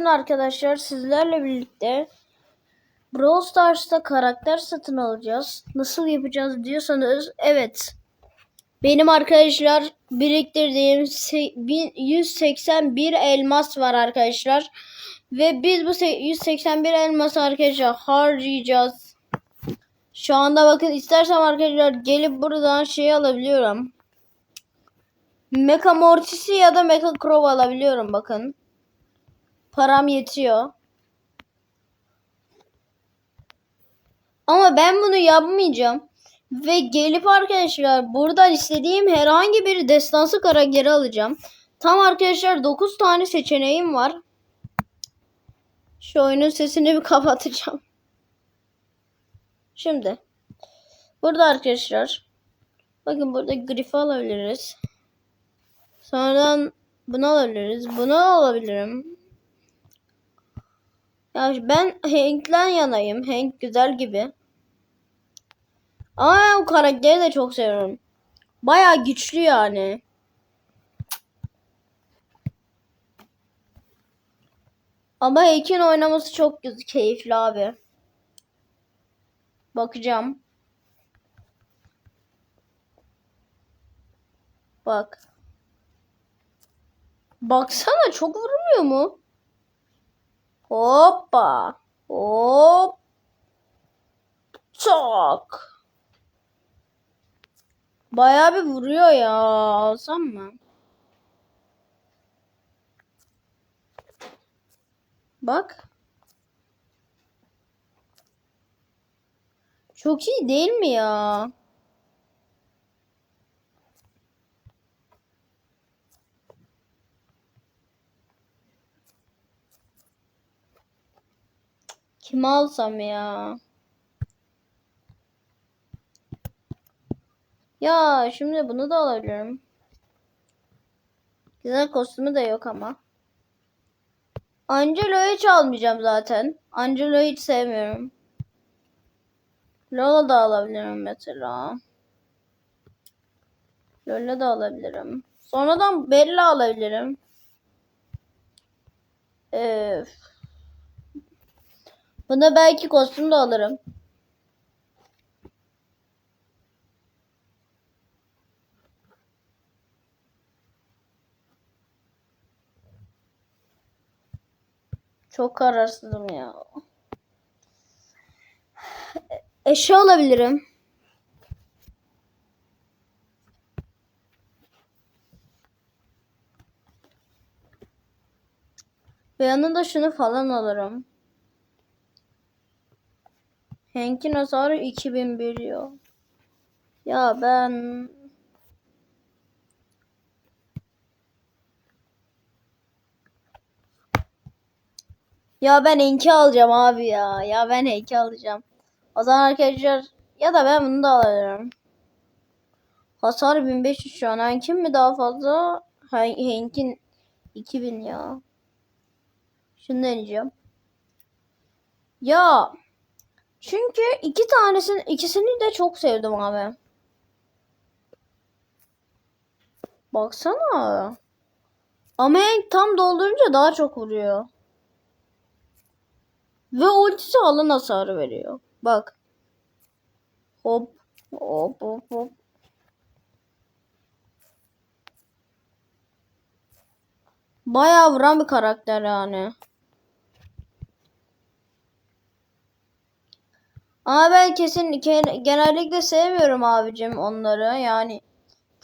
bugün arkadaşlar sizlerle birlikte Brawl Stars'ta karakter satın alacağız. Nasıl yapacağız diyorsanız evet. Benim arkadaşlar biriktirdiğim se- bin- 181 elmas var arkadaşlar. Ve biz bu se- 181 elması arkadaşlar harcayacağız. Şu anda bakın istersem arkadaşlar gelip buradan şey alabiliyorum. Mecha Mortis'i ya da Mecha Crow alabiliyorum bakın. Param yetiyor. Ama ben bunu yapmayacağım. Ve gelip arkadaşlar buradan istediğim herhangi bir destansı karakteri alacağım. Tam arkadaşlar 9 tane seçeneğim var. Şu oyunun sesini bir kapatacağım. Şimdi. Burada arkadaşlar. Bakın burada grifi alabiliriz. Sonradan bunu alabiliriz. Bunu alabilirim. Ya ben Hank'den yanayım. Hank güzel gibi. Ama ben o karakteri de çok seviyorum. Baya güçlü yani. Ama Hank'in oynaması çok güzel, keyifli abi. Bakacağım. Bak. Baksana çok vurmuyor mu? Hoppa. Hop. Çok. Bayağı bir vuruyor ya. Alsam mı? Bak. Çok iyi değil mi ya? Kimi alsam ya? Ya şimdi bunu da alabilirim. Güzel kostümü de yok ama. Angelo'yu hiç almayacağım zaten. Angelo'yu hiç sevmiyorum. Lola da alabilirim mesela. Lola da alabilirim. Sonradan Bella alabilirim. Öf. Buna belki kostüm de alırım. Çok kararsızım ya. Eşya alabilirim. Ve yanında şunu falan alırım. Hank'in hasarı 2001 ya. Ya ben Ya ben Hank'i alacağım abi ya. Ya ben Hank'i alacağım. O zaman arkadaşlar ya da ben bunu da alırım. Hasar 1500 şu an. Hank'in mi daha fazla? Hank'in 2000 ya. Şunu deneyeceğim. Ya çünkü iki tanesini ikisini de çok sevdim abi. Baksana. Ama tam doldurunca daha çok vuruyor. Ve ultisi alan hasarı veriyor. Bak. Hop. Hop hop hop. Bayağı vuran bir karakter yani. Ama ben kesin genellikle sevmiyorum abicim onları. Yani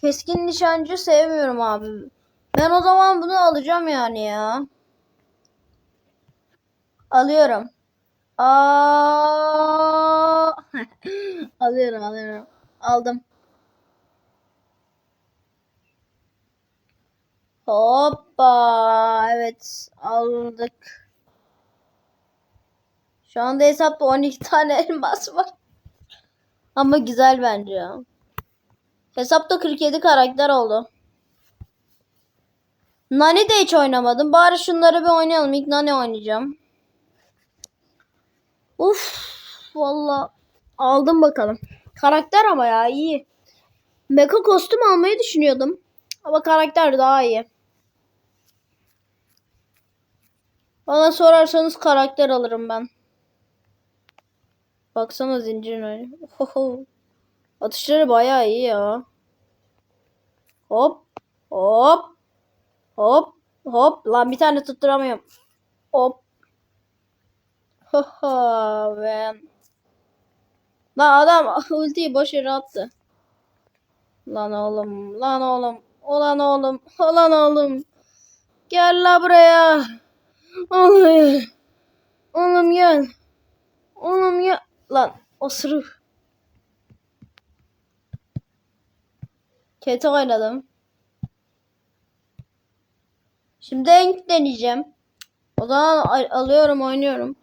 keskin nişancı sevmiyorum abi. Ben o zaman bunu alacağım yani ya. Alıyorum. Aa! alıyorum alıyorum. Aldım. Hoppa. Evet aldık. Şu anda hesapta 12 tane elmas var. Ama güzel bence ya. Hesapta 47 karakter oldu. Nani de hiç oynamadım. Bari şunları bir oynayalım. İlk Nani oynayacağım. Uf, valla aldım bakalım. Karakter ama ya iyi. Mecha kostüm almayı düşünüyordum. Ama karakter daha iyi. Bana sorarsanız karakter alırım ben. Baksana zincirin öyle. Ohoho. Atışları bayağı iyi ya. Hop. Hop. Hop. Hop. Lan bir tane tutturamıyorum. Hop. Haha ben. Lan adam ultiyi boş yere attı. Lan oğlum. Lan oğlum. Ulan oğlum. Ulan oğlum. Gel la buraya. Oğlum. Oğlum gel. Oğlum gel. Lan osuruk. Kötü oynadım. Şimdi Hank deneyeceğim. O zaman al- alıyorum oynuyorum.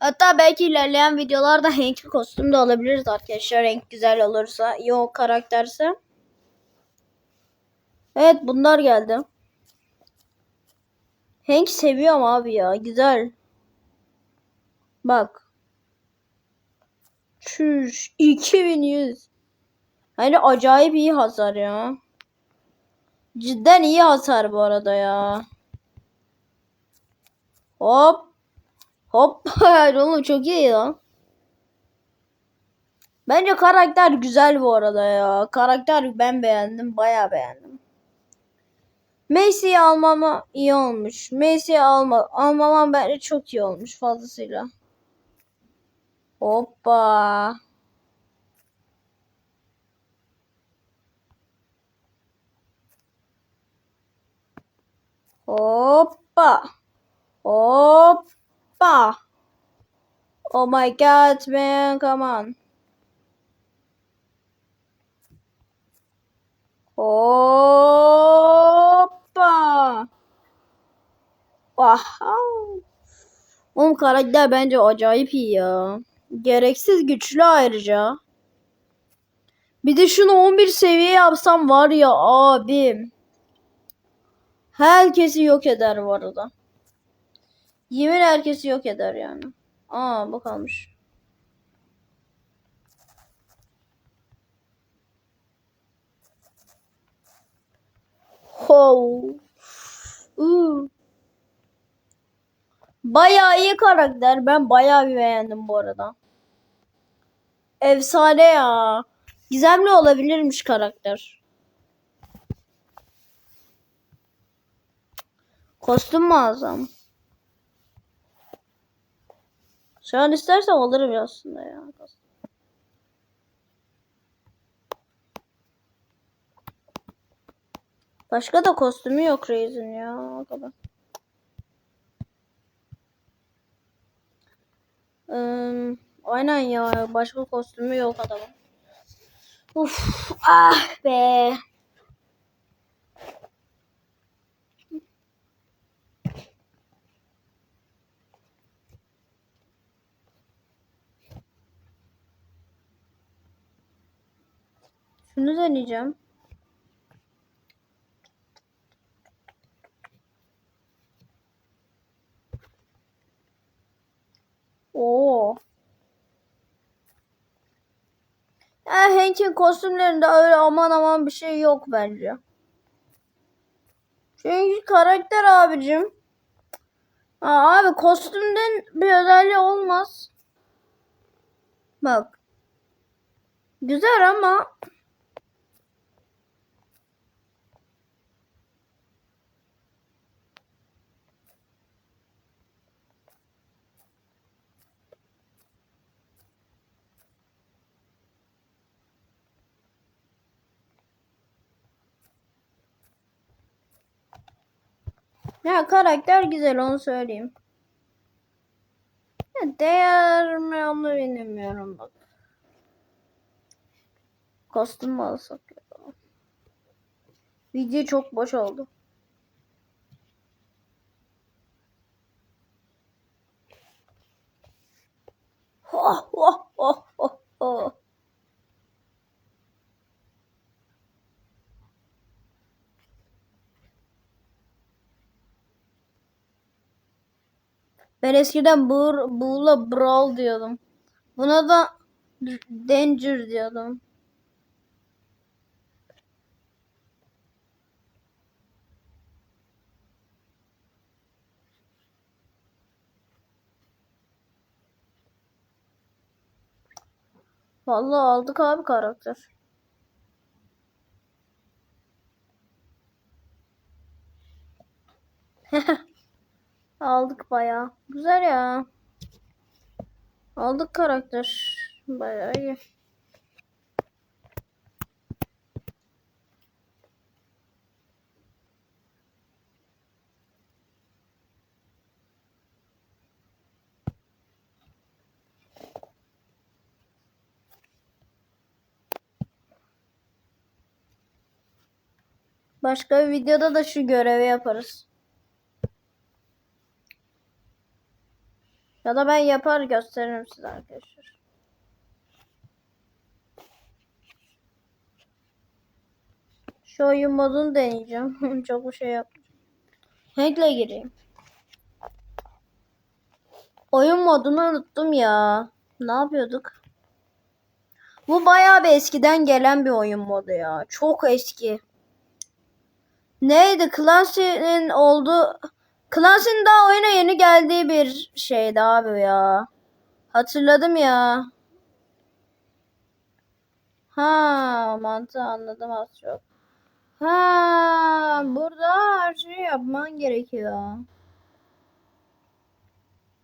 Hatta belki ilerleyen videolarda Hank'i kostüm de alabiliriz arkadaşlar. Hank güzel olursa. iyi o karakterse. Evet bunlar geldi. Hank seviyorum abi ya. Güzel. Bak. Çüş. 2100. Hani acayip iyi hasar ya. Cidden iyi hasar bu arada ya. Hop. Hop. Oğlum çok iyi lan. Bence karakter güzel bu arada ya. Karakter ben beğendim. Bayağı beğendim. Macy'yi almama iyi olmuş. Macy'yi alma, almamam bence çok iyi olmuş fazlasıyla. Hoppa. Hoppa. Hoppa. Oh my god, man, come on. Hoppa. Wow. Oğlum karakter bence acayip iyi ya. Gereksiz güçlü ayrıca. Bir de şunu 11 seviye yapsam var ya abim. Herkesi yok eder bu arada. Yemin herkesi yok eder yani. Aa bak almış. Ho. Uu. Bayağı iyi karakter. Ben bayağı bir beğendim bu arada. Efsane ya. Gizemli olabilirmiş karakter. Kostüm alsam? Şu an istersem alırım ya aslında ya. Başka da kostümü yok Reis'in ya. O kadar. Aynen ya. Başka kostümü yok adamın. Uf, ah be. Şunu deneyeceğim. Hank'in kostümlerinde öyle aman aman bir şey yok bence. Çünkü karakter abicim. Aa, abi kostümden bir özelliği olmaz. Bak. Güzel ama ya karakter güzel onu söyleyeyim. Ya değer mi onu bilmiyorum bak. Kostüm mü alsak ya? Video çok boş oldu. Oh, oh, oh. Ben eskiden Buğur, Buğul'a Brawl diyordum. Buna da Danger diyordum. Vallahi aldık abi karakter. Aldık bayağı. Güzel ya. Aldık karakter. Bayağı iyi. Başka bir videoda da şu görevi yaparız. Ya da ben yapar gösteririm size arkadaşlar. Şu oyun modunu deneyeceğim. Çok bir şey yapmayacağım. Hack'le gireyim. Oyun modunu unuttum ya. Ne yapıyorduk? Bu bayağı bir eskiden gelen bir oyun modu ya. Çok eski. Neydi? Clancy'nin oldu. Clancy'nin daha oyuna yeni geldiği bir şeydi abi ya. Hatırladım ya. Ha, mantığı anladım az çok. Ha, burada her şeyi yapman gerekiyor.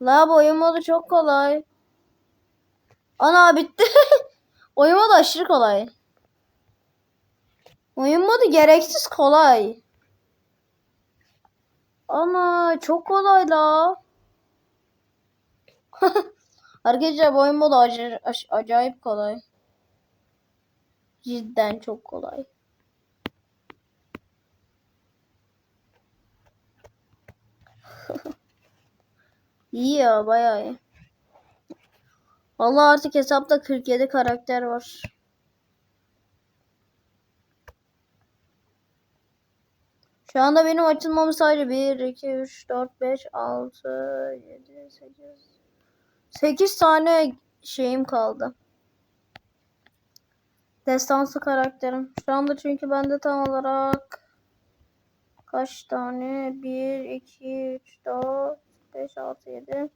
La bu oyun modu çok kolay. Ana bitti. oyun modu aşırı kolay. Oyun modu gereksiz kolay. Ana çok kolay la. Arkadaşlar bu oyun modu acayip kolay. Cidden çok kolay. İyi ya bayağı iyi. Vallahi artık hesapta 47 karakter var. Şu anda benim açılmamı sadece 1, 2, 3, 4, 5, 6, 7, 8, 8 tane şeyim kaldı. Destansı karakterim. Şu anda çünkü bende tam olarak kaç tane? 1, 2, 3, 4, 5, 6, 7,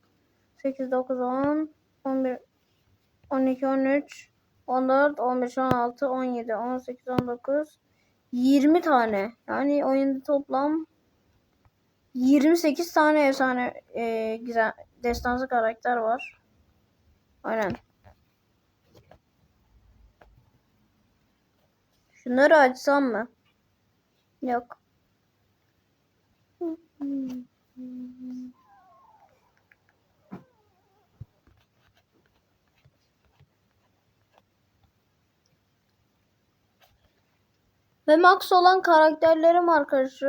8, 9, 10, 11, 12, 13, 14, 15, 16, 17, 18, 19, 20 tane. Yani oyunda toplam 28 tane efsane e, güzel destansı karakter var. Aynen. Şunları açsam mı? Yok. Ve max olan karakterlerim arkadaşlar.